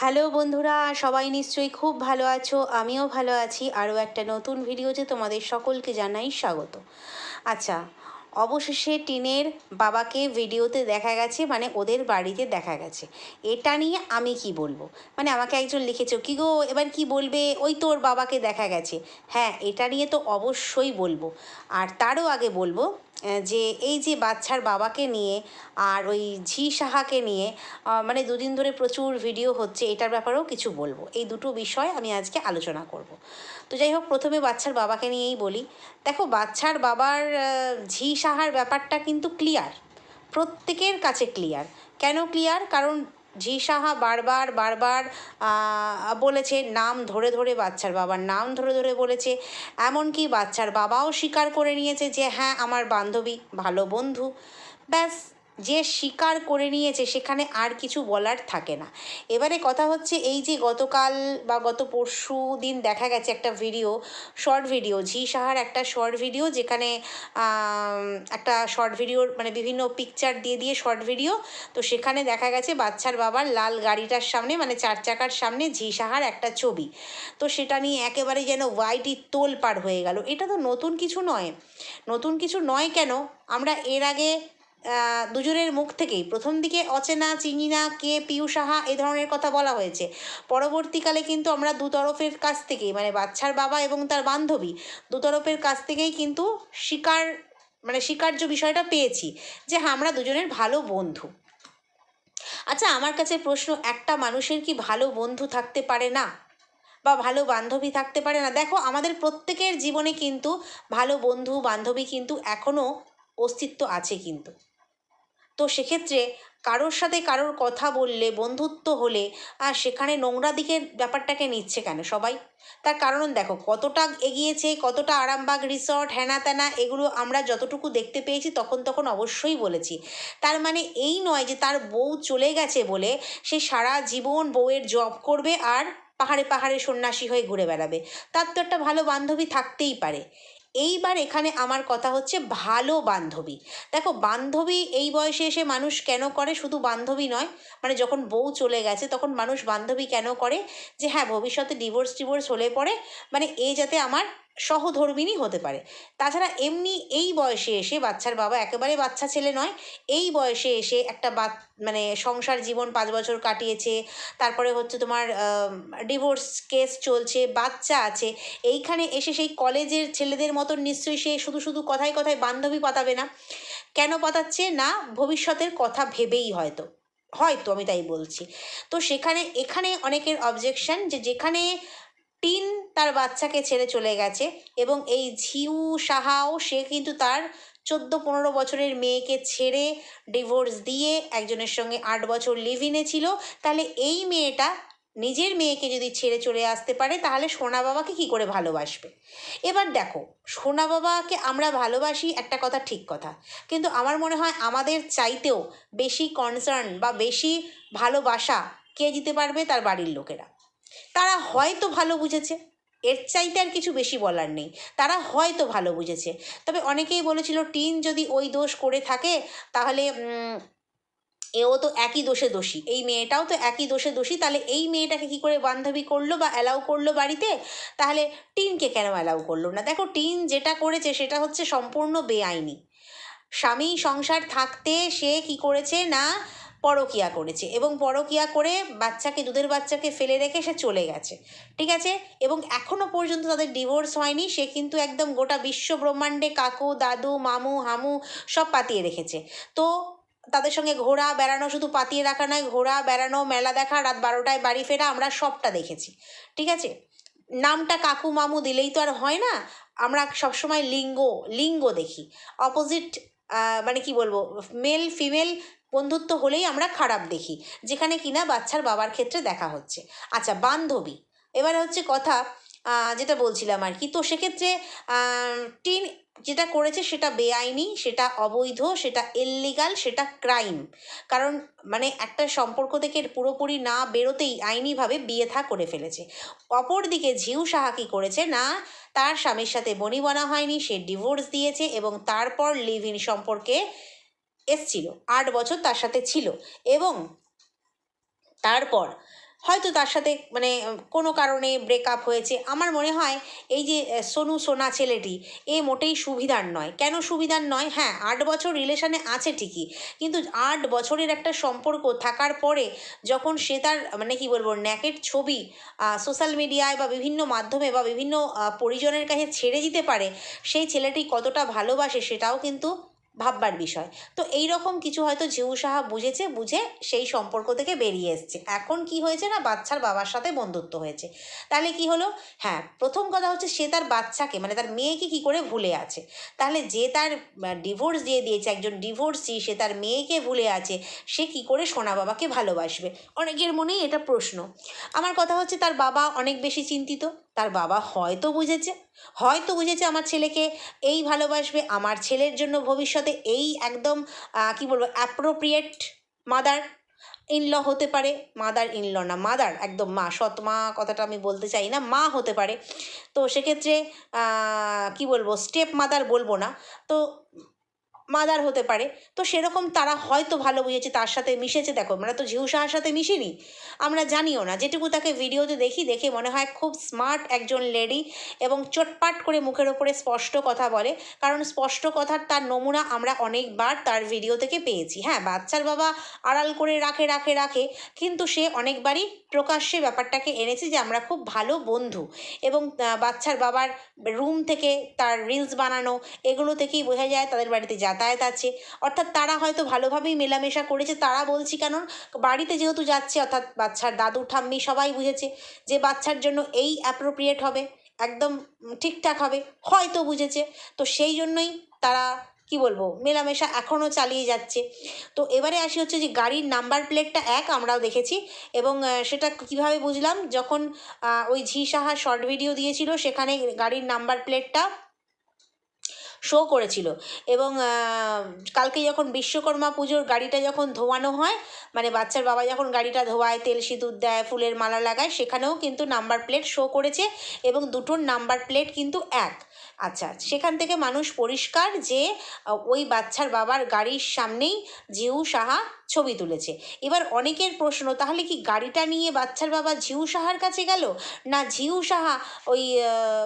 Hello বন্ধুরা, সবাই নিশ্চয়ই খুব ভালো আছো, আমিও ভালো আছি। আরও একটা নতুন ভিডিওতে তোমাদের সকলকে জানাই স্বাগত। আচ্ছা অবশেষে টিনের বাবাকে ভিডিওতে দেখা গেছে মানে ওদের বাড়িতে দেখা গেছে। এটা নিয়ে আমি কি বলব? মানে আমাকে একজন লিখেছো, কি গো, এবার কি বলবে? ওই তোর বাবাকে দেখা গেছে। হ্যাঁ এটা নিয়ে তো অবশ্যই বলব। আর তারও আগে বলব যে এই যে বাচ্চার বাবাকে নিয়ে আর ওই ঝি সাহাকে নিয়ে মানে দুদিন ধরে প্রচুর ভিডিও হচ্ছে, এটার ব্যাপারেও কিছু বলব। এই দুটো বিষয় আমি আজকে আলোচনা করব। তো যাই হোক, প্রথমে বাচ্চার বাবাকে নিয়েই বলি। দেখো, বাচ্চার বাবার ঝি সাহার ব্যাপারটা কিন্তু ক্লিয়ার প্রত্যেকের কাছে ক্লিয়ার কেন ক্লিয়ার কারণ ঝি সাহা বারবার বারবার বলেছে, নাম ধরে ধরে বাচ্চার বাবার নাম ধরে ধরে বলেছে। এমনকি বাচ্চার বাবাও স্বীকার করে নিয়েছে যে হ্যাঁ আমার বান্ধবী ভালো বন্ধু। ব্যাস যে স্বীকার করে নিয়েছে, সেখানে আর কিছু বলার থাকে না। এবারে কথা হচ্ছে এই যে গতকাল বা গত পরশু দিন দেখা গেছে একটা ভিডিও, শর্ট ভিডিও, ঝি সাহার একটা শর্ট ভিডিও যেখানে একটা শর্ট ভিডিওর মানে বিভিন্ন পিকচার দিয়ে দিয়ে শর্ট ভিডিও। তো সেখানে দেখা গেছে বাচ্চার বাবার লাল গাড়িটার সামনে মানে চার চাকার সামনে ঝি সাহার একটা ছবি। তো সেটা নিয়ে একেবারে যেন ওয়াইটি তোল পার হয়ে গেল। এটা তো নতুন কিছু নয়। নতুন কিছু নয় কেন? আমরা এর আগে দুজনের মুখ থেকেই। প্রথম দিকে অচেনা চিনি না কে, পিউ সাহা এ ধরনের কথা বলা হয়েছে। পরবর্তীকালে কিন্তু আমরা দু তরফের কাছ থেকেই মানে বাচ্চার বাবা এবং তার বান্ধবী দু তরফের কাছ থেকেই কিন্তু স্বীকার মানে স্বীকার্য বিষয়টা পেয়েছি যে হ্যাঁ আমরা দুজনের ভালো বন্ধু। আচ্ছা আমার কাছে প্রশ্ন, একটা মানুষের কি ভালো বন্ধু থাকতে পারে না? বা ভালো বান্ধবী থাকতে পারে না? দেখো, আমাদের প্রত্যেকের জীবনে কিন্তু ভালো বন্ধু, বান্ধবী কিন্তু এখনও অস্তিত্ব আছে কিন্তু। তো সেক্ষেত্রে কারোর সাথে কারোর কথা বললে, বন্ধুত্ব হলে, আর সেখানে নোংরা দিকের ব্যাপারটাকে নিচ্ছে কেন সবাই? তার কারণ দেখো, কতটা এগিয়েছে, কতটা আরামবাগ রিসর্ট হ্যানা ত্যানা এগুলো আমরা যতটুকু দেখতে পেয়েছি তখন তখন অবশ্যই বলেছি। তার মানে এই নয় যে তার বউ চলে গেছে বলে সে সারা জীবন বউয়ের জব করবে আর পাহাড়ে পাহাড়ে সন্ন্যাসী হয়ে ঘুরে বেড়াবে। তার তো একটা ভালো বান্ধবী থাকতেই পারে। এইবার এখানে আমার কথা হচ্ছে ভালো বান্ধবী। দেখো, বান্ধবী এই বয়সে এসে মানুষ কেন করে? শুধু বান্ধবী নয় মানে যখন বউ চলে গেছে, তখন মানুষ বান্ধবী কেন করে? যে হ্যাঁ ভবিষ্যতে ডিভোর্স টিভোর্স হলে পরে মানে এ যাতে আমার সহধর্মিনী হতে পারে। তাছাড়া এমনি এই বয়সে এসে বাচ্চার বাবা একেবারে বাচ্চা ছেলে নয়, এই বয়সে এসে একটা বা মানে সংসার জীবন পাঁচ বছর কাটিয়েছে, তারপরে হচ্ছে তোমার ডিভোর্স কেস চলছে, বাচ্চা আছে, এইখানে এসে সেই কলেজের ছেলেদের মতন নিশ্চয়ই সে শুধু শুধু কথায় কথায় বান্ধবী পাতাবে না। কেন পাতাচ্ছে? না, ভবিষ্যতের কথা ভেবেই হয়তো। হয়তো আমি তাই বলছি। তো সেখানে, এখানে অনেকের অবজেকশন যে যেখানে টিন তার বাচ্চাকে ছেড়ে চলে গেছে এবং এই ঝিউ সাহাও, সে কিন্তু তার চোদ্দ পনেরো বছরের মেয়েকে ছেড়ে ডিভোর্স দিয়ে একজনের সঙ্গে আট বছর লিভ ইনে ছিল। তাহলে এই মেয়েটা নিজের মেয়েকে যদি ছেড়ে চলে আসতে পারে, তাহলে সোনা বাবাকে কি করে ভালোবাসবে? এবার দেখো, সোনা বাবাকে আমরা ভালোবাসি একটা কথা ঠিক কথা, কিন্তু আমার মনে হয় আমাদের চাইতেও বেশি কনসার্ন বা বেশি ভালোবাসা কে দিতে পারবে? তার বাড়ির লোকেরা। তারা হয়তো ভালো বুঝেছে। এর চাইতে আর কিছু বেশি বলার নেই। তারা হয়তো ভালো বুঝেছে। তবে অনেকেই বলেছিল, টিন যদি ওই দোষ করে থাকে, তাহলে এও তো একই দোষে দোষী। এই মেয়েটাও তো একই দোষে দোষী। তাহলে এই মেয়েটাকে কি করে বান্ধবী করল বা অ্যালাউ করল বাড়িতে? তাহলে টিনকে কেন অ্যালাউ করল না? দেখো, টিন যেটা করেছে, সেটা হচ্ছে সম্পূর্ণ বেআইনি। স্বামী সংসার থাকতে সে কি করেছে না পরকিয়া করেছে এবং পরকিয়া করে বাচ্চাকে, দুধের বাচ্চাকে ফেলে রেখে সে চলে গেছে। ঠিক আছে? এবং এখনও পর্যন্ত তাদের ডিভোর্স হয়নি। সে কিন্তু একদম গোটা বিশ্ব ব্রহ্মাণ্ডে কাকু, দাদু, মামু, হামু সব পাতিয়ে রেখেছে। তো তাদের সঙ্গে ঘোরা বেড়ানো শুধু পাতিয়ে রাখা নয় ঘোরা বেড়ানো, মেলা দেখা, রাত বারোটায় বাড়ি ফেরা আমরা সবটা দেখেছি। ঠিক আছে? নামটা কাকু, মামু দিলেই তো আর হয় না। আমরা সবসময় লিঙ্গ লিঙ্গ দেখি। অপোজিট মানে কি বলব? মেল ফিমেল বন্ধুত্ব হলেই আমরা খারাপ দেখি, যেখানে কিনা বাচ্চার বাবার ক্ষেত্রে দেখা হচ্ছে। আচ্ছা বান্ধবী, এবারে হচ্ছে কথা যেটা বলছিলাম আর কি, তো সেক্ষেত্রে টিন যেটা করেছে সেটা বেআইনি, সেটা অবৈধ, সেটা ইললিগাল সেটা ক্রাইম কারণ মানে একটা সম্পর্ক থেকে পুরোপুরি না বেরোতেই আইনিভাবে বিয়ে থা করে ফেলেছে। অপরদিকে ঝিউ সাহা কী করেছে? না, তার স্বামীর সাথে বনিবনা হয়নি, সে ডিভোর্স দিয়েছে এবং তারপর লিভ ইন সম্পর্কে এসছিল, আট বছর তার সাথে ছিল এবং তারপর হয়তো তার সাথে মানে কোনো কারণে ব্রেকআপ হয়েছে। আমার মনে হয় এই যে সোনু সোনা ছেলেটি, এ মোটেই সুবিধার নয়। কেন সুবিধার নয়? হ্যাঁ আট বছর রিলেশনে আছে ঠিকই, কিন্তু আট বছরের একটা সম্পর্ক থাকার পরে যখন সে তার মানে কি বলব, ন্যাকের ছবি সোশ্যাল মিডিয়ায় বা বিভিন্ন মাধ্যমে বা বিভিন্ন পরিজনের কাছে ছেড়ে দিতে পারে, সেই ছেলেটি কতটা ভালোবাসে সেটাও কিন্তু ভাববার বিষয়। তো এই রকম কিছু হয়তো জিউ সাহা বুঝেছে, বুঝে সেই সম্পর্ক থেকে বেরিয়ে এসছে। এখন কি হয়েছে না বাচ্চার বাবার সাথে বন্ধুত্ব হয়েছে। তাহলে কি হলো? হ্যাঁ প্রথম কথা হচ্ছে সে তার বাচ্চাকে মানে তার মেয়েকে কি করে ভুলে আছে? তাহলে যে তার ডিভোর্স দিয়ে দিয়েছে, একজন ডিভোর্সি সে তার মেয়েকে ভুলে আছে, সে কি করে সোনা বাবাকে ভালোবাসবে? অনেকের মনেই এটা প্রশ্ন। আমার কথা হচ্ছে তার বাবা অনেক বেশি চিন্তিত। তার বাবা হয়তো বুঝেছে। হয়তো বুঝেছে আমার ছেলেকে এই ভালোবাসবে, আমার ছেলের জন্য ভবিষ্যতে এই একদম কি বলব অ্যাপ্রোপ্রিয়েট মাদার ইনল হতে পারে মাদার ইনল না মাদার একদম মা, সৎ মা কথাটা আমি বলতে চাই না, মা হতে পারে। তো সেক্ষেত্রে কি বলব স্টেপ মাদার বলব না। তো মাদার হতে পারে। তো সেরকম তারা হয়তো ভালো বুঝেছে, তার সাথে মিশেছে। দেখো, আমরা তো ঝিউ সাহার সাথে মিশিনি। আমরা জানিও না, যেটুকু তাকে ভিডিওতে দেখি, দেখে মনে হয় খুব স্মার্ট একজন লেডি এবং চটপাট করে মুখের ওপরে স্পষ্ট কথা বলে। কারণ স্পষ্ট কথার তার নমুনা আমরা অনেকবার তার ভিডিও থেকে পেয়েছি। হ্যাঁ বাচ্চার বাবা আড়াল করে রাখে রাখে রাখে, কিন্তু সে অনেকবারই প্রকাশ্যে ব্যাপারটাকে এনেছে যে আমরা খুব ভালো বন্ধু এবং বাচ্চার বাবার রুম থেকে তার রিলস বানানো, এগুলো থেকেই বোঝা যায় তাদের বাড়িতে যাতায়াত আছে। অর্থাৎ তারা হয়তো ভালোভাবেই মেলামেশা করেছে। তারা বলছি কেন? বাড়িতে যেহেতু যাচ্ছে, অর্থাৎ বাচ্চার দাদু, ঠাম্মি সবাই বুঝেছে যে বাচ্চার জন্য এই অ্যাপ্রোপ্রিয়েট হবে, একদম ঠিকঠাক হবে, হয়তো বুঝেছে। তো সেই জন্যই তারা, কি বলব, মেলামেশা এখনও চালিয়ে যাচ্ছে। তো এবারে আসি হচ্ছে যে গাড়ির নাম্বার প্লেটটা এক, আমরাও দেখেছি। এবং সেটা কীভাবে বুঝলাম? যখন ওই ঝি সাহা শর্ট ভিডিও দিয়েছিল, সেখানে গাড়ির নাম্বার প্লেটটা শো করেছিল। এবং কালকে যখন বিশ্বকর্মা পুজোর গাড়িটা যখন ধোয়ানো হয় মানে বাচ্চার বাবা যখন গাড়িটা ধোয়ায়, তেল সিঁদুর দেয়, ফুলের মালা লাগায়, সেখানেও কিন্তু নাম্বার প্লেট শো করেছে এবং দুটোর নাম্বার প্লেট কিন্তু এক। আচ্ছা সেখান থেকে মানুষ পরিষ্কার যে ওই বাচ্চার বাবার গাড়ির সামনেই জিউ সাহা ছবি তুলেছে। এবার অনেকের প্রশ্ন, তাহলে কি গাড়িটা নিয়ে বাচ্চার বাবা ঝিউ সাহার কাছে গেল? না ঝিউ সাহা ওই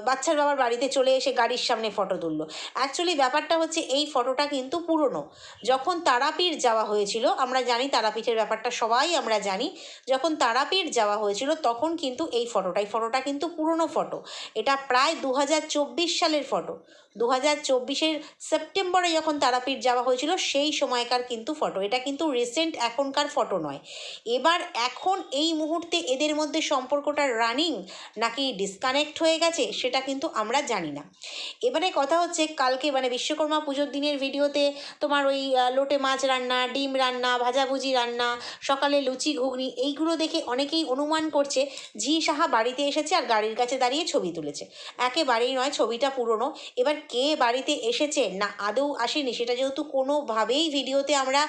বাচ্চার বাবার বাড়িতে চলে এসে গাড়ির সামনে ফটো তুললো? অ্যাকচুয়ালি ব্যাপারটা হচ্ছে এই ফটোটা কিন্তু পুরনো। যখন তারাপীঠ যাওয়া হয়েছিল, আমরা জানি তারাপীঠের ব্যাপারটা সবাই আমরা জানি, যখন তারাপীঠ যাওয়া হয়েছিল, তখন কিন্তু এই ফটোটা এই ফটোটা কিন্তু পুরনো ফটো। এটা প্রায় দু সালের ফটো দু হাজার চব্বিশের সেপ্টেম্বরে যখন তারাপীঠ যাওয়া হয়েছিল, সেই সময়কার কিন্তু ফটো। এটা কিন্তু রিসেন্ট এখনকার ফটো নয়। এবার এখন এই মুহূর্তে এদের মধ্যে সম্পর্কটা রানিং নাকি ডিসকানেক্ট হয়ে গেছে, সেটা কিন্তু আমরা জানি না। এবারে কথা হচ্ছে, কালকে মানে বিশ্বকর্মা পুজোর দিনের ভিডিওতে তোমার ওই লোটে মাছ রান্না, ডিম রান্না, ভাজাভুজি রান্না, সকালে লুচি, ঘুগনি, এইগুলো দেখে অনেকেই অনুমান করছে, ঝি সাহা বাড়িতে এসেছে আর গাড়ির কাছে দাঁড়িয়ে ছবি তুলেছে। একেবারেই নয়, ছবিটা পুরনো। এবার কে বাড়িতে এসেছে? না, আদৌ আসেনি। সেটা যেহেতু কোনোভাবেই ভিডিওতে আমরা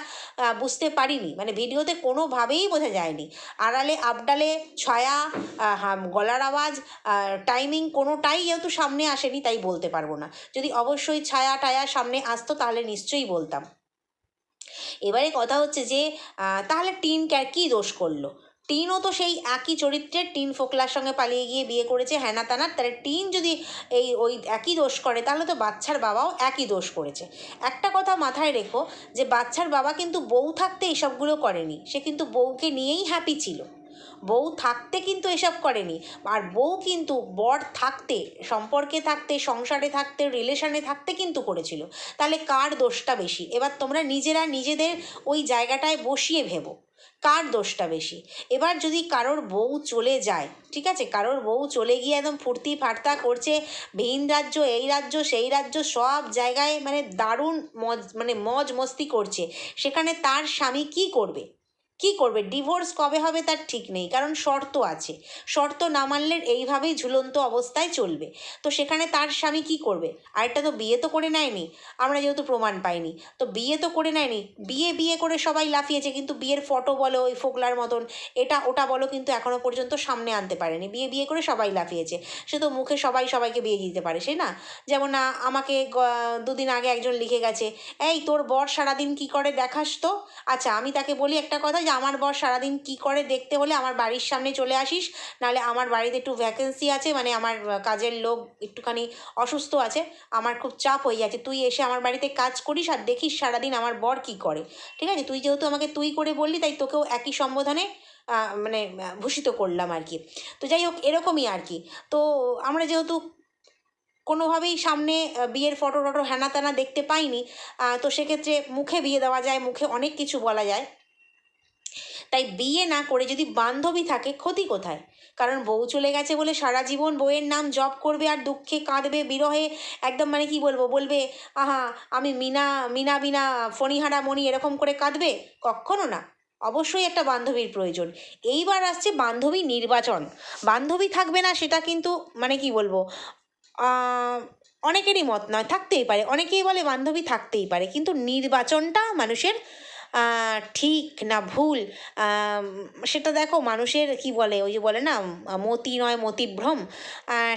বুঝতে পারিনি। মানে ভিডিওতে কোনোভাবেই বোঝা যায়নি। আড়ালে, আবডালে, ছায়া গলার আওয়াজ টাইমিং কোনোটাই যেহেতু সামনে আসেনি, তাই বলতে পারব না। যদি অবশ্যই ছায়া টায়া সামনে আসতো, তাহলে নিশ্চয়ই বলতাম। এবারে কথা হচ্ছে যে তাহলে টিন ক্যা- কী দোষ করল? টিনও তো সেই একই চরিত্রের টিন ফোকলার সঙ্গে পালিয়ে গিয়ে বিয়ে করেছে হ্যানা তানার। তাহলে টিন যদি এই ওই একই দোষ করে, তাহলে তো বাচ্চার বাবাও একই দোষ করেছে। একটা কথা মাথায় রেখো যে, বাচ্চার বাবা কিন্তু বউ থাকতে এইসবগুলো করেনি। সে কিন্তু বউকে নিয়েই হ্যাপি ছিল। বউ থাকতে কিন্তু এসব করেনি। আর বউ কিন্তু বর থাকতে, সম্পর্কে থাকতে, সংসারে থাকতে রিলেশনে থাকতে কিন্তু করেছিল। তাহলে কার দোষটা বেশি? এবার তোমরা নিজেরা নিজেদের ওই জায়গাটায় বসিয়ে ভেবো। কার দোষটা বেশি? এবার যদি কারোর বউ চলে যায়, ঠিক আছে? কারোর বউ চলে গিয়ে একদম ফুর্তি ফার্তা করছে, ভিন রাজ্য, এই রাজ্য, সেই রাজ্য, সব জায়গায় মানে দারুণ মজ মানে মজ মস্তি করছে, সেখানে তার স্বামী কি করবে? কি করবে? ডিভোর্স কবে হবে তার ঠিক নেই, কারণ শর্ত আছে। শর্ত না মানলে এইভাবেই ঝুলন্ত অবস্থায় চলবে। তো সেখানে তার স্বামী কি করবে? আরেকটা তো বিয়ে তো করে নেয়নি, আমরা যেহেতু প্রমাণ পাইনি। তো বিয়ে তো করে নেয়নি, বিয়ে বিয়ে করে সবাই লাফিয়েছে, কিন্তু বিয়ের ফটো বলো, ওই ফোকলার মতন, এটা ওটা বলো কিন্তু এখনও পর্যন্ত সামনে আনতে পারেনি। বিয়ে বিয়ে করে সবাই লাফিয়েছে, সে তো মুখে সবাই সবাইকে বিয়ে দিতে পারে, সেই না? যেমন আমাকে দুদিন আগে একজন লিখে গেছে, এই তোর বর সারাদিন কি করে দেখাস তো? আচ্ছা আমি তাকে বলি একটা কথা, যে আমার বর সারাদিন কি করে দেখতে হলে আমার বাড়ির সামনে চলে আসিস? নাহলে আমার বাড়িতে একটু ভ্যাকেন্সি আছে মানে আমার কাজের লোক একটুখানি অসুস্থ আছে, আমার খুব চাপ হয়ে যাচ্ছে। তুই এসে আমার বাড়িতে কাজ করিস আর দেখিস সারাদিন আমার বর কি করে। ঠিক আছে? তুই যেহেতু আমাকে তুই করে বললি, তাই তোকেও একই সম্বোধনে মানে ভূষিত করলাম আর কি। তো যাই হোক, এরকমই আর কি। তো আমরা যেহেতু কোনোভাবেই সামনে বিয়ের ফটো টটো হ্যানা ত্যানা দেখতে পাইনি তো সেক্ষেত্রে মুখে বিয়ে দেওয়া যায়, মুখে অনেক কিছু বলা যায়। তাই বিয়ে না করে যদি বান্ধবী থাকে, ক্ষতি কোথায়? কারণ বউ চলে গেছে বলে সারা জীবন বউয়ের নাম জপ করবে আর দুঃখে কাঁদবে, বিরহে একদম মানে কি বলব, বলবে, আহা, আমি মিনা মিনা বিনা, ফণিহারা মণি এরকম করে কাঁদবে? কখনো না। অবশ্যই একটা বান্ধবীর প্রয়োজন। এইবার আসছে বান্ধবী নির্বাচন। বান্ধবী থাকবে না সেটা কিন্তু মানে কি বলব অনেকেরই মত নয়, থাকতেই পারে। অনেকেই বলে বান্ধবী থাকতেই পারে। কিন্তু নির্বাচনটা মানুষের ঠিক না ভুল? সেটা দেখো মানুষের কি বলে? ওই যে বলে না, মতি নয় মতিভ্রম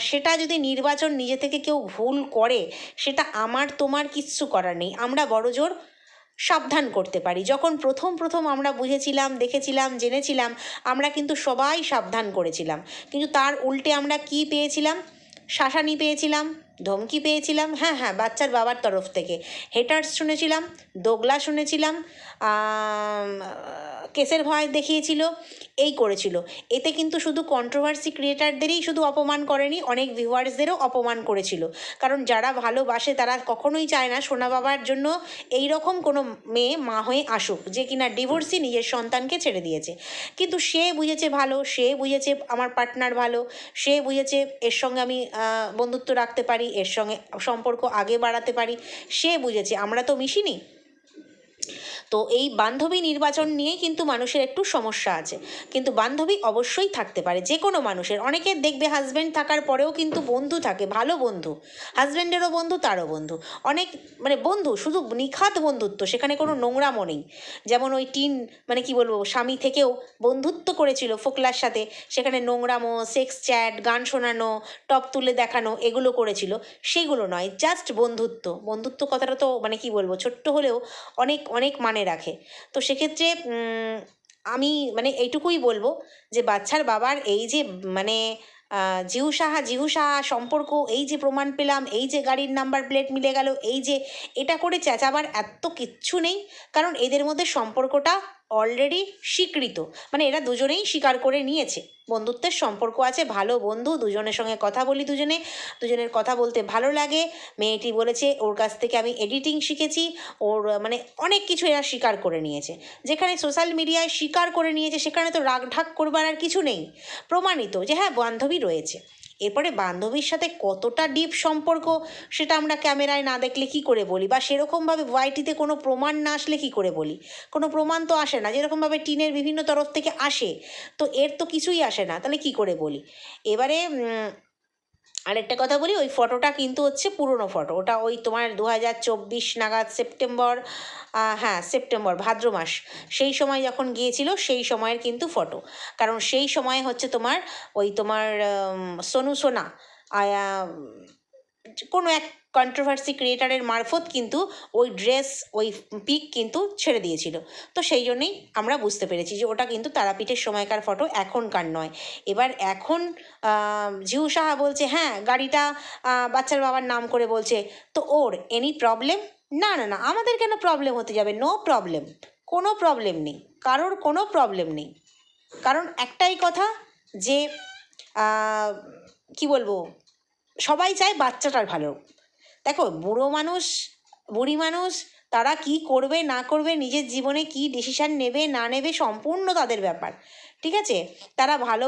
সেটা যদি নির্বাচন নিজে থেকে কেউ ভুল করে, সেটা আমার তোমার কিচ্ছু করার নেই। আমরা বড় জোর সাবধান করতে পারি। যখন প্রথম প্রথম আমরা বুঝেছিলাম, দেখেছিলাম, জেনেছিলাম, আমরা কিন্তু সবাই সাবধান করেছিলাম। কিন্তু তার উল্টে আমরা কি পেয়েছিলাম? শাসানি পেয়েছিলাম। ধমকি পেয়েছিলাম হ্যাঁ হ্যাঁ বাচ্চার বাবার তরফ থেকে। হেটার্স শুনেছিলাম দোগলা শুনেছিলাম কেসের ভয় দেখিয়েছিল, এই করেছিল। এতে কিন্তু শুধু কন্ট্রোভার্সি ক্রিয়েটারদেরই শুধু অপমান করেনি, অনেক ভিউয়ার্সদেরও অপমান করেছিল। কারণ যারা ভালোবাসে তারা কখনোই চায় না সোনা বাবার জন্য এই রকম কোনো মেয়ে মা হয়ে আসুক, যে কিনা ডিভোর্সই নিজের সন্তানকে ছেড়ে দিয়েছে। কিন্তু সে বুঝেছে ভালো, সে বুঝেছে আমার পার্টনার ভালো, সে বুঝেছে এর সঙ্গে আমি বন্ধুত্ব রাখতে পারি, এর সঙ্গে সম্পর্ক আগে বাড়াতে পারি, সে বুঝেছে, আমরা তো মিশিনি। তো এই বান্ধবী নির্বাচন নিয়েই কিন্তু মানুষের একটু সমস্যা আছে। কিন্তু বান্ধবী অবশ্যই থাকতে পারে যে কোনো মানুষের। অনেকের দেখবে হাজব্যান্ড থাকার পরেও কিন্তু বন্ধু থাকে, ভালো বন্ধু। হাজব্যান্ডেরও বন্ধু, তারও বন্ধু। অনেক মানে বন্ধু, শুধু নিখাত বন্ধুত্ব, সেখানে কোনো নোংরামো নেই। যেমন ওই টিন মানে কি বলব, স্বামী থেকেও বন্ধুত্ব করেছিল ফোকলার সাথে, সেখানে নোংরামো সেক্স চ্যাট গান শোনানো, টপ তুলে দেখানো, এগুলো করেছিল। সেগুলো নয় জাস্ট বন্ধুত্ব। বন্ধুত্ব কথাটা তো মানে কি বলব, ছোট্ট হলেও অনেক অনেক মানে রাখে। তো সেক্ষেত্রে আমি মানে এইটুকুই বলব যে, বাচ্চার বাবার এই যে মানে জিহু সাহা জিহু সাহা সম্পর্ক, এই যে প্রমাণ পেলাম, এই যে গাড়ির নাম্বার প্লেট মিলে গেল, এই যে, এটা করে চেঁচাবার এত কিচ্ছু নেই। কারণ এদের মধ্যে সম্পর্কটা অলরেডি স্বীকৃত। মানে এরা দুজনেই স্বীকার করে নিয়েছে। বন্ধুত্বের সম্পর্ক আছে, ভালো বন্ধু, দুজনের সঙ্গে কথা বলি দুজনে। দুজনের কথা বলতে ভালো লাগে। মেয়েটি বলেছে, ওর কাছ থেকে আমি এডিটিং শিখেছি। ওর মানে অনেক কিছু এরা স্বীকার করে নিয়েছে। যেখানে সোশ্যাল মিডিয়ায় স্বীকার করে নিয়েছে, সেখানে তো রাগ ঢাক করবার আর কিছু নেই। প্রমাণিত যে হ্যাঁ বান্ধবী রয়েছে। এরপরে বান্ধবীর সাথে কতটা ডিপ সম্পর্ক সেটা আমরা ক্যামেরায় না দেখলে কি করে বলি? বা সেরকমভাবে ওয়াইটিতে কোনো প্রমাণ না আসলে কি করে বলি? কোনো প্রমাণ তো আসে না, যেরকমভাবে টিনের বিভিন্ন তরফ থেকে আসে, তো এর তো কিছুই আসে না, তাহলে কি করে বলি? এবারে আরেকটা কথা বলি, ওই ফটোটা কিন্তু হচ্ছে পুরনো ফটো। ওটা ওই তোমার দু হাজার চব্বিশ নাগাদ সেপ্টেম্বর হ্যাঁ সেপ্টেম্বর, ভাদ্র মাস। সেই সময় যখন গিয়েছিল, সেই সময়ের কিন্তু ফটো। কারণ সেই সময় হচ্ছে তোমার, ওই তোমার সোনু সোনা কোনো এক কন্ট্রোভার্সি ক্রিয়েটারের মারফত কিন্তু ওই ড্রেস ওই পিক কিন্তু ছেড়ে দিয়েছিল। তো সেই জন্যেই আমরা বুঝতে পেরেছি যে ওটা কিন্তু তারাপীঠের সময়কার ফটো এখনকার নয়। এবার এখন জিউ সাহা বলছে হ্যাঁ গাড়িটা বাচ্চার বাবার নাম করে বলছে। তো ওর, এনি প্রবলেম না না না, আমাদের কেন প্রবলেম হতে যাবে? নো প্রবলেম কোনো প্রবলেম নেই, কারোর কোনো প্রবলেম নেই। কারণ একটাই কথা যে কি বলব, সবাই চায় বাচ্চাটার ভালো। দেখো, বুড়ো মানুষ, বুড়ি মানুষ, তারা কি করবে, না করবে, নিজের জীবনে কি ডিসিশান নেবে, না নেবে, সম্পূর্ণ তাদের ব্যাপার। ঠিক আছে? তারা ভালো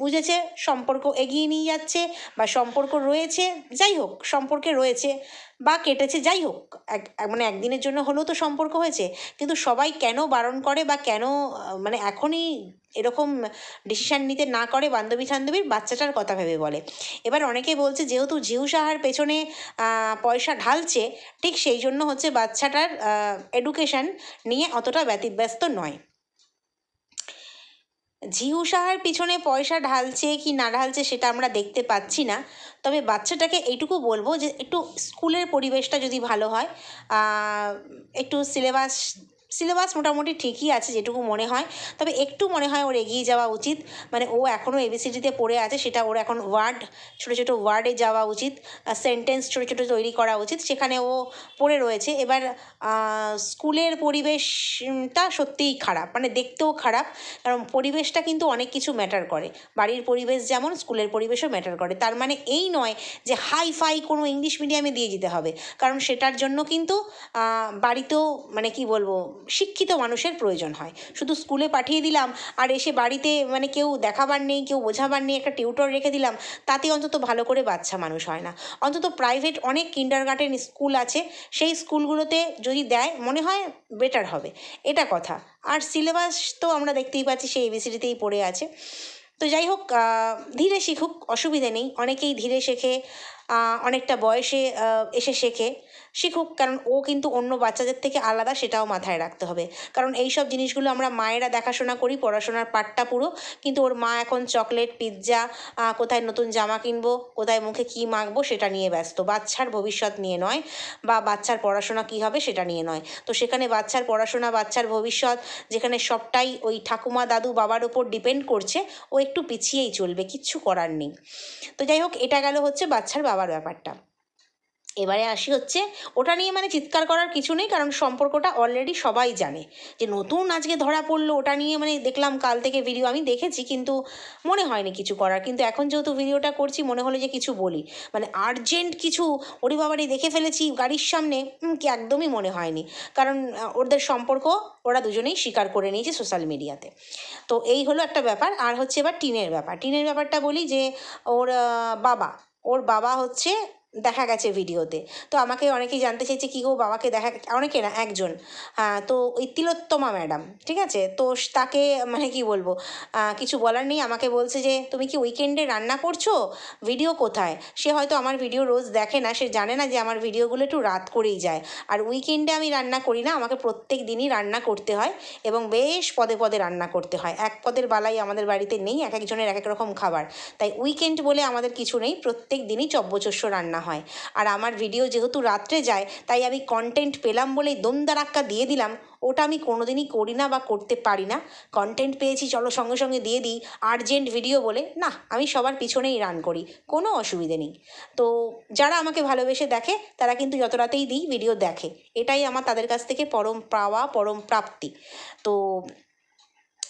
বুঝেছে, সম্পর্ক এগিয়ে নিয়ে যাচ্ছে বা সম্পর্ক রয়েছে, যাই হোক, সম্পর্কে রয়েছে বা কেটেছে, যাই হোক, এক মানে একদিনের জন্য হলেও তো সম্পর্ক হয়েছে। কিন্তু সবাই কেন বারণ করে বা কেন মানে এখনই এরকম ডিসিশান নিতে না করে বান্ধবী বান্ধবীর বাচ্চাটার কথা ভেবে বলে। এবার অনেকে বলছে, যেহেতু জিউ সাহার পেছনে পয়সা ঢালছে, ঠিক সেই জন্য হচ্ছে বাচ্চাটার এডুকেশন নিয়ে অতটা ব্যতিব্যস্ত নয়। ঝিউ সাহার পিছনে পয়সা ঢালছে কি না ঢালছে সেটা আমরা দেখতে পাচ্ছি না। তবে বাচ্চাটাকে এইটুকু বলব যে একটু স্কুলের পরিবেশটা যদি ভালো হয় একটু সিলেবাস সিলেবাস মোটামুটি ঠিকই আছে, যেটুকু মনে হয়। তবে একটু মনে হয় ওর এগিয়ে যাওয়া উচিত। মানে ও এখনও এবিসিডিতে পড়ে আছে, সেটা ওর এখন ওয়ার্ড, ছোটো ছোটো ওয়ার্ডে যাওয়া উচিত সেন্টেন্স ছোটো ছোটো তৈরি করা উচিত, সেখানে ও পড়ে রয়েছে। এবার স্কুলের পরিবেশটা সত্যিই খারাপ মানে দেখতেও খারাপ, কারণ পরিবেশটা কিন্তু অনেক কিছু ম্যাটার করে। বাড়ির পরিবেশ যেমন, স্কুলের পরিবেশও ম্যাটার করে। তার মানে এই নয় যে হাই ফাই কোনো ইংলিশ মিডিয়ামে দিয়ে যেতে হবে। কারণ সেটার জন্য কিন্তু বাড়িতেও মানে কি বলব শিক্ষিত মানুষের প্রয়োজন হয়। শুধু স্কুলে পাঠিয়ে দিলাম, আর এসে বাড়িতে মানে কেউ দেখাবার নেই, কেউ বোঝাবার নেই, একটা টিউটর রেখে দিলাম তাতে অন্তত ভালো করে বাচ্চা মানুষ হয় না। অন্তত প্রাইভেট অনেক কিন্ডার গার্ডেন স্কুল আছে, সেই স্কুলগুলোতে যদি দেয়, মনে হয় বেটার হবে। এটা কথা। আর সিলেবাস তো আমরা দেখতেই পাচ্ছি সেই এবিসিডিতেই পড়ে আছে। তো যাই হোক ধীরে শিখুক, অসুবিধে নেই। অনেকেই ধীরে শেখে অনেকটা বয়সে এসে শেখে। শিখুক, কারণ ও কিন্তু অন্য বাচ্চাদের থেকে আলাদা, সেটাও মাথায় রাখতে হবে। কারণ এই সব জিনিসগুলো আমরা মায়েরা দেখাশোনা করি, পড়াশোনার পাঠটা পুরো। কিন্তু ওর মা এখন চকলেট, পিৎজা কোথায় নতুন জামা কিনবো, কোথায় মুখে কী মাখবো, সেটা নিয়ে ব্যস্ত। বাচ্চার ভবিষ্যৎ নিয়ে নয়, বা বাচ্চার পড়াশোনা কী হবে, সেটা নিয়ে নয়। তো সেখানে বাচ্চার পড়াশোনা, বাচ্চার ভবিষ্যৎ, যেখানে সবটাই ওই ঠাকুমা দাদু বাবার ওপর ডিপেন্ড করছে, ও একটু পিছিয়েই চলবে, কিচ্ছু করার নেই। তো যাই হোক, এটা গেল হচ্ছে বাচ্চার বাবার ব্যাপারটা। এবারে আসি হচ্ছে, ওটা নিয়ে মানে চিৎকার করার কিছু নেই, কারণ সম্পর্কটা অলরেডি সবাই জানে। যে নতুন আজকে ধরা পড়ল, ওটা নিয়ে মানে দেখলাম কাল থেকে ভিডিও আমি দেখেছি, কিন্তু মনে হয়নি কিছু করার। কিন্তু এখন যেহেতু ভিডিওটা করছি, মনে হলো যে কিছু বলি। মানে আর্জেন্ট কিছু, ওরে বাবারে, দেখে ফেলেছি গাড়ির সামনে কি একদমই মনে হয়নি। কারণ ওদের সম্পর্ক ওরা দুজনেই স্বীকার করে নিয়েছে সোশ্যাল মিডিয়াতে তো এই হলো একটা ব্যাপার, আর হচ্ছে এবার টিনের ব্যাপার। টিনের ব্যাপারটা বলি যে, ওর বাবা ওর বাবা হচ্ছে দেখা গেছে ভিডিওতে। তো আমাকে অনেকেই জানতে চাইছে, কী গো বাবাকে দেখা অনেকে না, একজন। তো ওই তিলোত্তমা ম্যাডাম, ঠিক আছে? তো তাকে মানে কি বলব? কিছু বলার নেই। আমাকে বলছে যে, তুমি কি উইকেন্ডে রান্না করছ? ভিডিও কোথায়? সে হয়তো আমার ভিডিও রোজ দেখে না, সে জানে না যে আমার ভিডিওগুলো একটু রাত করেই যায়। আর উইকেন্ডে আমি রান্না করি না, আমাকে প্রত্যেক দিনই রান্না করতে হয় এবং বেশ পদে পদে রান্না করতে হয়। এক পদের বালাই আমাদের বাড়িতে নেই, এক একজনের এক এক রকম খাবার। তাই উইকেন্ড বলে আমাদের কিছু নেই, প্রত্যেক দিনই চব্বচস্য রান্না হয়। আর আমার ভিডিও যেহেতু রাত্রে যায়, তাই আমি কন্টেন্ট পেলাম বলেই দমদারাক্কা দিয়ে দিলাম। ওটা আমি কোনোদিনই করি না বা করতে পারি না। কন্টেন্ট পেয়েছি, চলো সঙ্গে সঙ্গে দিয়ে দিই। আর্জেন্ট ভিডিও বলে, না, আমি সবার পিছনেই রান করি। কোনো অসুবিধে নেই। তো যারা আমাকে ভালোবেসে দেখে, তারা কিন্তু যত রাতেই দিই ভিডিও দেখে। এটাই আমার তাদের কাছ থেকে পরম পাওয়া, পরম প্রাপ্তি। তো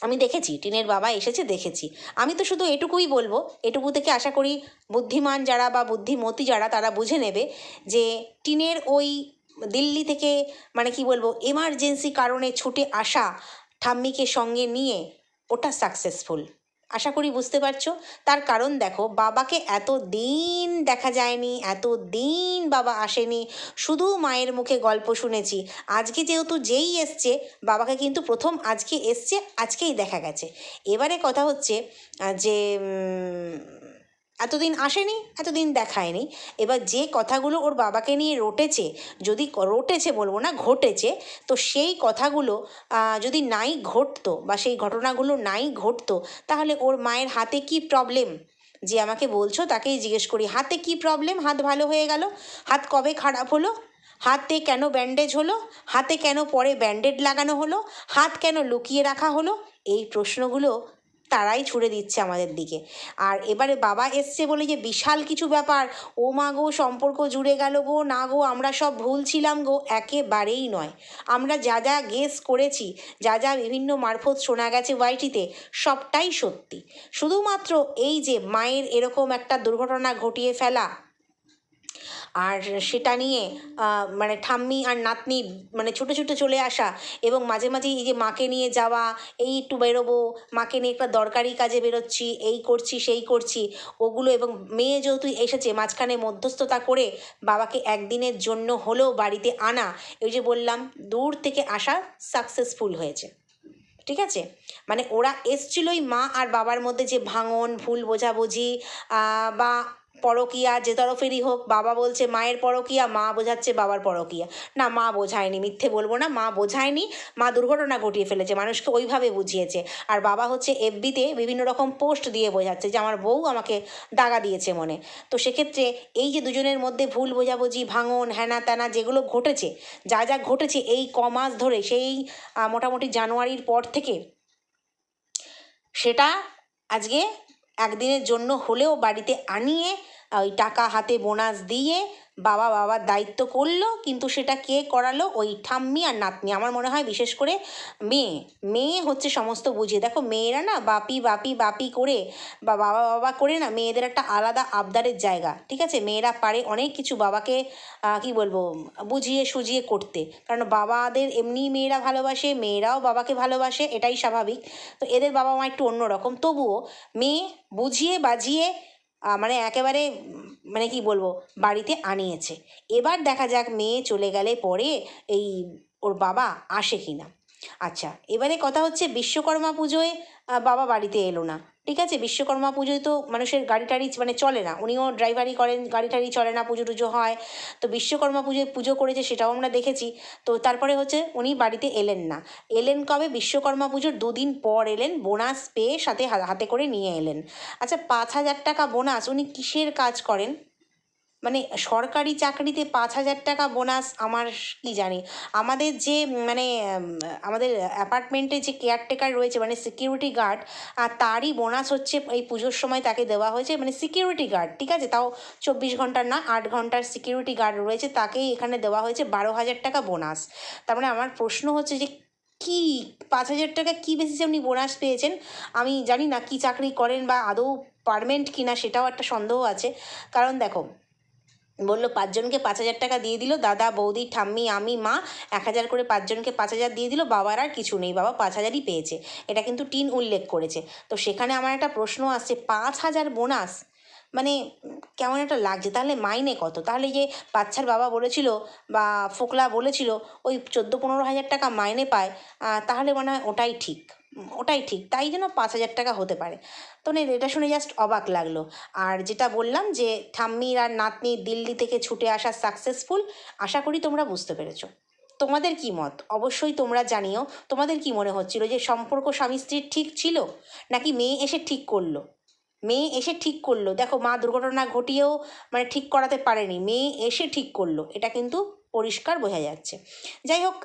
আমি দেখেছি, টিনের বাবা এসেছে দেখেছি। আমি তো শুধু এটুকুই বলব, এটুকু থেকে আশা করি বুদ্ধিমান যারা বা বুদ্ধিমতী যারা তারা বুঝে নেবে যে টিনের ওই দিল্লি থেকে মানে কি বলব এমার্জেন্সি কারণে ছুটে আসা ঠাম্মিকে সঙ্গে নিয়ে ওটা সাকসেসফুল আশা করি বুঝতে পারছ। তার কারণ দেখো, বাবাকে এত দিন দেখা যায়নি এত দিন বাবা আসেনি, শুধু মায়ের মুখে গল্প শুনেছি। আজকে যেহেতু যেই এসছে, বাবাকে কিন্তু প্রথম আজকে এসছে, আজকেই দেখা গেছে। এবারে কথা হচ্ছে যে এতদিন আসেনি, এতদিন দেখায়নি। এবার যে কথাগুলো ওর বাবাকে নিয়ে রটেছে, যদি রটেছে বলব না, ঘটেছে, তো সেই কথাগুলো যদি নাই ঘটতো বা সেই ঘটনাগুলো নাই ঘটতো, তাহলে ওর মায়ের হাতে কি প্রবলেম যে আমাকে বলছো, তাকেই জিজ্ঞেস করি, হাতে কি প্রবলেম হাত ভালো হয়ে গেল? হাত কবে খারাপ হলো? হাতে কেন ব্যান্ডেজ হলো? হাতে কেন পরে ব্যান্ডেড লাগানো হলো? হাত কেন লুকিয়ে রাখা হলো? এই প্রশ্নগুলো তারাই ছুড়ে দিচ্ছে আমাদের দিকে। আর এবারে বাবা এসছে বলে যে, বিশাল কিছু ব্যাপার। ও মা গো, সম্পর্ক জুড়ে গেল গো। না গো, আমরা সব ভুল ছিলাম গো। একেবারেই নয়। আমরা যা যা গেস করেছি, যা যা বিভিন্ন মারফত শোনা গেছে ওয়াইটিতে সবটাই সত্যি। শুধুমাত্র এই যে মায়ের এরকম একটা দুর্ঘটনা ঘটিয়ে ফেলা আর সেটা নিয়ে মানে ঠাম্মি আর নাতনি মানে ছোটো ছোটো চলে আসা এবং মাঝে মাঝে এই যে মাকে নিয়ে যাওয়া, এই একটু বেরোবো, মাকে নিয়ে একটা দরকারি কাজে বেরোচ্ছি, এই করছি, সেই করছি, ওগুলো এবং মেয়ে যেহেতু এসেছে মাঝখানে মধ্যস্থতা করে বাবাকে একদিনের জন্য হলেও বাড়িতে আনা, এই যে বললাম, দূর থেকে আসা সাকসেসফুল হয়েছে। ঠিক আছে? মানে ওরা এসছিলোই মা আর বাবার মধ্যে যে ভাঙন, ভুল বোঝাবুঝি বা পরকিয়া, যে তরফেরই হোক, বাবা বলছে মায়ের পরকিয়া, মা বোঝাচ্ছে বাবার পরকিয়া। না, মা বোঝায়নি, মিথ্যে বলব না, মা বোঝায়নি, মা দুর্ঘটনা ঘটিয়ে ফেলেছে, মানুষকে ওইভাবে বুঝিয়েছে। আর বাবা হচ্ছে এফবিতে বিভিন্ন রকম পোস্ট দিয়ে বোঝাচ্ছে যে আমার বউ আমাকে দাগা দিয়েছে মনে। তো সেক্ষেত্রে এই যে দুজনের মধ্যে ভুল বোঝাবুঝি, ভাঙন হ্যানা ত্যানা যেগুলো ঘটেছে, যা যা ঘটেছে এই ক মাস ধরে, সেই মোটামুটি জানুয়ারির পর থেকে, সেটা আজকে একদিনের জন্য হলেও বাড়িতে আনিয়ে ওই টাকা হাতে বোনাস দিয়ে বাবা বাবার দায়িত্ব করল, কিন্তু সেটা কে করালো? ওই ঠাম্মি আর নাতনি। আমার মনে হয় বিশেষ করে মেয়ে। মেয়ে হচ্ছে সমস্ত বুঝিয়ে। দেখো মেয়েরা না বাপি বাপি বাপি করে বা বাবা বাবা করে না মেয়েদের একটা আলাদা আবদারের জায়গা। ঠিক আছে? মেয়েরা পারে অনেক কিছু বাবাকে কি বলব, বুঝিয়ে সুজিয়ে করতে। কারণ বাবাদের এমনি মেয়েরা ভালোবাসে, মেয়েরাও বাবাকে ভালোবাসে, এটাই স্বাভাবিক। তো এদের বাবা মা একটু অন্যরকম। তবুও মেয়ে বুঝিয়ে বাজিয়ে মানে একেবারে মানে কি বলব, বাড়িতে আনিয়েছে। এবার দেখা যাক মেয়ে চলে গেলে পরে এই ওর বাবা আসে কি না আচ্ছা এবারে কথা হচ্ছে বিশ্বকর্মা পুজোয় বাবা বাড়িতে এলো না। ঠিক আছে, বিশ্বকর্মা পুজোয় তো মানুষের গাড়ি টাড়ি মানে চলে না। উনিও ড্রাইভারই করেন, গাড়ি টাড়ি চলে না, পুজো টুজো হয়। তো বিশ্বকর্মা পুজোয় পুজো করেছে সেটাও আমরা দেখেছি। তো তারপরে হচ্ছে উনি বাড়িতে এলেন না। এলেন কবে? বিশ্বকর্মা পুজোর দুদিন পর এলেন, বোনাস পেয়ে সাথে হাতে করে নিয়ে এলেন। আচ্ছা পাঁচ হাজার টাকা বোনাস, উনি কিসের কাজ করেন? মানে সরকারি চাকরিতে পাঁচ হাজার টাকা বোনাস আমার কি জানি। আমাদের যে মানে আমাদের অ্যাপার্টমেন্টে যে কেয়ারটেকার রয়েছে মানে সিকিউরিটি গার্ড আর তারই বোনাস হচ্ছে এই পুজোর সময় তাকে দেওয়া হয়েছে মানে সিকিউরিটি গার্ড ঠিক আছে? তাও চব্বিশ ঘণ্টার না, আট ঘণ্টার সিকিউরিটি গার্ড রয়েছে, তাকেই এখানে দেওয়া হয়েছে বারো হাজার টাকা বোনাস। তার মানে আমার প্রশ্ন হচ্ছে যে, কি পাঁচ হাজার টাকা কী বেসিসে আপনি বোনাস পেয়েছেন? আমি জানি না কি চাকরি করেন বা আদৌ পারমেন্ট কিনা সেটাও একটা সন্দেহ আছে। কারণ দেখো বলল, পাঁচজনকে পাঁচ হাজার টাকা দিয়ে দিল, দাদা, বৌদি, ঠাম্মি, আমি, মা, এক হাজার করে পাঁচজনকে পাঁচ হাজার দিয়ে দিল, বাবার আর কিছু নেই, বাবা পাঁচ হাজারই পেয়েছে। এটা কিন্তু টিন উল্লেখ করেছে। তো সেখানে আমার একটা প্রশ্ন আসছে, পাঁচ হাজার বোনাস মানে কেমন একটা লাগছে? তাহলে মাইনে কত? তাহলে যে বাচ্চার বাবা বলেছিল বা ফোকলা বলেছিল, ওই চোদ্দ পনেরো হাজার টাকা মাইনে পায় তাহলে মনে হয় ওটাই ঠিক। ওটাই ঠিক, তাই জন্য পাঁচ হাজার টাকা হতে পারে। তো মানে এটা শুনে জাস্ট অবাক লাগল। আর যেটা বললাম যে, ঠাম্মির আর নাতনি দিল্লি থেকে ছুটে আসা সাকসেসফুল আশা করি তোমরা বুঝতে পেরেছ। তোমাদের কি মত? অবশ্যই তোমরা জানিও, তোমাদের কি মনে হচ্ছিল যে সম্পর্ক স্বামী স্ত্রীর ঠিক ছিল, নাকি মেয়ে এসে ঠিক করল? মেয়ে এসে ঠিক করল, দেখো মা দুর্ঘটনা ঘটিয়েও মানে ঠিক করাতে পারেনি, মেয়ে এসে ঠিক করল, এটা কিন্তু পরিষ্কার বোঝা যাচ্ছে। যাই হোক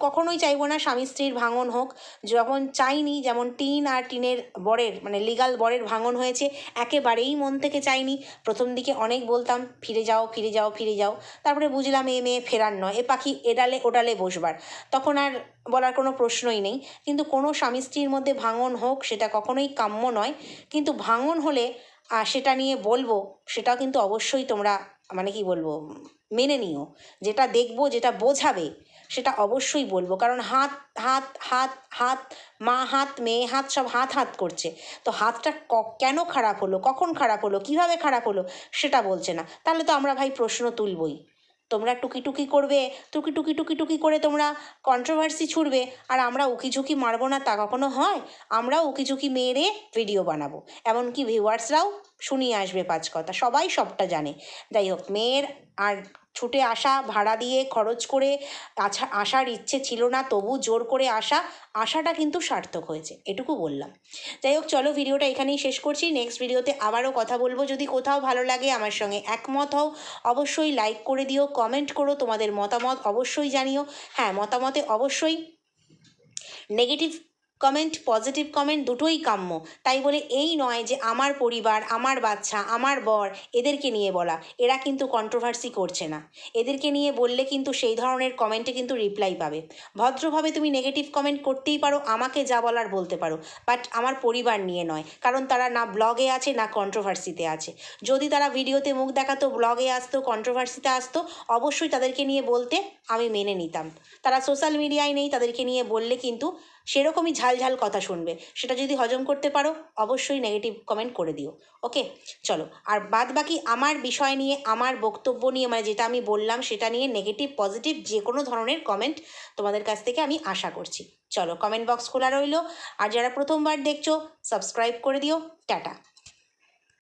কখনোই চাইব না স্বামী স্ত্রীর ভাঙন হোক। যখন চাইনি, যেমন টিন আর টিনের বরের মানে লিগাল বরের ভাঙন হয়েছে, একেবারেই মন থেকে চাইনি। প্রথম দিকে অনেক বলতাম, ফিরে যাও ফিরে যাও ফিরে যাও। তারপরে বুঝলাম এ মেয়ে ফেরার নয়, এ পাখি এডালে ওডালে বসবার। তখন আর বলার কোনো প্রশ্নই নেই। কিন্তু কোনো স্বামী স্ত্রীর মধ্যে ভাঙন হোক, সেটা কখনোই কাম্য নয়। কিন্তু ভাঙন হলে সেটা নিয়ে বলব সেটাও কিন্তু অবশ্যই তোমরা মানে কি বলব, মেনে নিও। যেটা দেখব, যেটা বোঝাবে সেটা অবশ্যই বলব। কারণ হাত হাত হাত হাত, মা হাত, মেয়ে হাত সব হাত হাত করছে। তো হাতটা কেন খারাপ হলো, কখন খারাপ হলো, কীভাবে খারাপ হলো সেটা বলছে না। তাহলে তো আমরা ভাই প্রশ্ন তুলবই। তোমরা টুকি টুকি করবে টুকি টুকি টুকি টুকি করে তোমরা কন্ট্রোভার্সি ছুড়বে, আর আমরা উকি ঝুঁকি মারবো না তা কখনো হয়? আমরাও উকি ঝুঁকি মেরে ভিডিও বানাবো। এমনকি ভিউয়ার্সরাও শুনিয়ে আসবে পাঁচ কথা। সবাই সবটা জানে। যাই হোক, মেয়ের আর ছুটে আসা, ভাড়া দিয়ে খরচ করে আছা, আসার ইচ্ছে ছিল না, তবু জোর করে আসা আশাটা কিন্তু সার্থক হয়েছে, এটুকু বললাম। যাই হোক, চলো ভিডিওটা এখানেই শেষ করছি। নেক্সট ভিডিওতে আবারও কথা বলব। যদি কোথাও ভালো লাগে, আমার সঙ্গে একমত হও। অবশ্যই লাইক করে দিও কমেন্ট করো, তোমাদের মতামত অবশ্যই জানিও। হ্যাঁ মতামতে অবশ্যই নেগেটিভ কমেন্ট পজিটিভ কমেন্ট দুটোই কাম্য। তাই বলে এই নয় যে আমার পরিবার, আমার বাচ্চা, আমার বর এদেরকে নিয়ে বলা। এরা কিন্তু কন্ট্রোভার্সি করছে না। এদেরকে নিয়ে বললে কিন্তু সেই ধরনের কমেন্টে কিন্তু রিপ্লাই পাবে। ভদ্রভাবে তুমি নেগেটিভ কমেন্ট করতেই পারো, আমাকে যা বলার বলতে পারো। বাট আমার পরিবার নিয়ে নয়। কারণ তারা না ব্লগে আছে, না কন্ট্রোভার্সিতে আছে। যদি তারা ভিডিওতে মুখ দেখাতো ব্লগে আসতো কন্ট্রোভার্সিতে আসতো, অবশ্যই তাদেরকে নিয়ে বলতে আমি মেনে নিতাম। তারা সোশ্যাল মিডিয়ায় নেই, তাদেরকে নিয়ে বললে কিন্তু সেরকমই ঝালঝাল ঝাল কথা শুনবে। সেটা যদি হজম করতে পারো, অবশ্যই নেগেটিভ কমেন্ট করে দিও। ওকে চলো। আর বাদ বাকি আমার বিষয় নিয়ে, আমার বক্তব্য নিয়ে মানে যেটা আমি বললাম, সেটা নিয়ে নেগেটিভ পজিটিভ যে কোনো ধরনের কমেন্ট তোমাদের কাছ থেকে আমি আশা করছি। চলো কমেন্ট বক্স খোলা রইল। আর যারা প্রথমবার দেখছ সাবস্ক্রাইব করে দিও। টাটা।